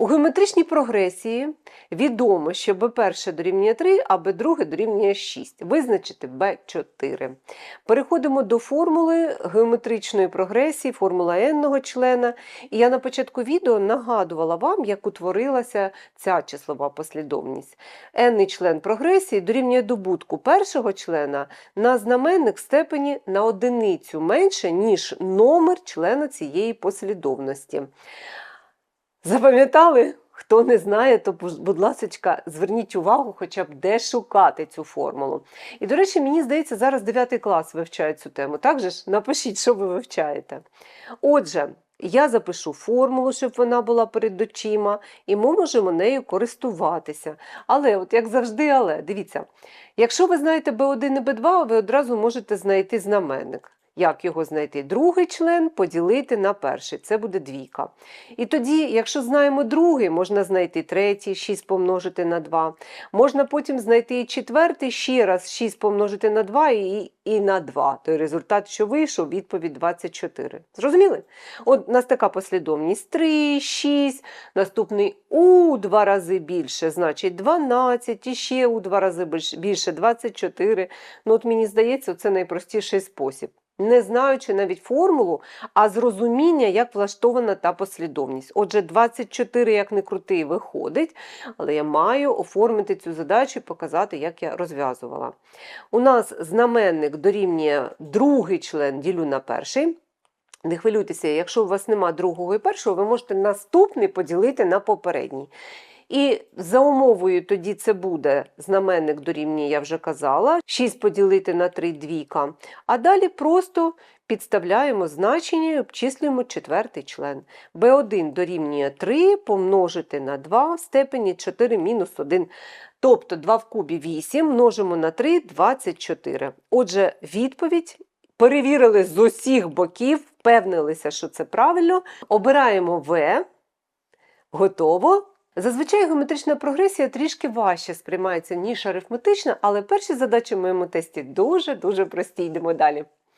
У геометричній прогресії відомо, що b1 дорівнює 3, а b2 дорівнює 6. Визначити b4. Переходимо до формули геометричної прогресії, формула n члена. І я на початку відео нагадувала вам, як утворилася ця числова послідовність. n член прогресії дорівнює добутку першого члена на знаменник в степені на одиницю менше, ніж номер члена цієї послідовності. Запам'ятали? Хто не знає, то, будь ласка, зверніть увагу, хоча б де шукати цю формулу. І, до речі, мені здається, зараз 9 клас вивчає цю тему. Так же ж? Напишіть, що ви вивчаєте. Отже, я запишу формулу, щоб вона була перед очима, і ми можемо нею користуватися. Але, от як завжди, але, дивіться, якщо ви знаєте B1 і B2, ви одразу можете знайти знаменник. Як його знайти? Другий член поділити на перший, це буде двійка. І тоді, якщо знаємо другий, можна знайти третій, 6 помножити на 2. Можна потім знайти і четвертий, ще раз 6 помножити на 2 і, і на 2. Той результат, що вийшов, відповідь 24. Зрозуміли? От у нас така послідовність 3, 6, наступний у два рази більше, значить 12, і ще у два рази більше 24. Ну, от мені здається, це найпростіший спосіб не знаючи навіть формулу, а з розуміння, як влаштована та послідовність. Отже, 24, як не крутий, виходить, але я маю оформити цю задачу і показати, як я розв'язувала. У нас знаменник дорівнює другий член ділю на перший. Не хвилюйтеся, якщо у вас нема другого і першого, ви можете наступний поділити на попередній. І за умовою тоді це буде знаменник дорівнює, я вже казала, 6 поділити на 3 двійка. А далі просто підставляємо значення і обчислюємо четвертий член. b1 дорівнює 3 помножити на 2 в степені 4 мінус 1. Тобто 2 в кубі 8 множимо на 3 24. Отже, відповідь. Перевірили з усіх боків, впевнилися, що це правильно. Обираємо В. Готово. Зазвичай геометрична прогресія трішки важче сприймається, ніж арифметична, але перші задачі в моєму тесті дуже-дуже прості. Йдемо далі.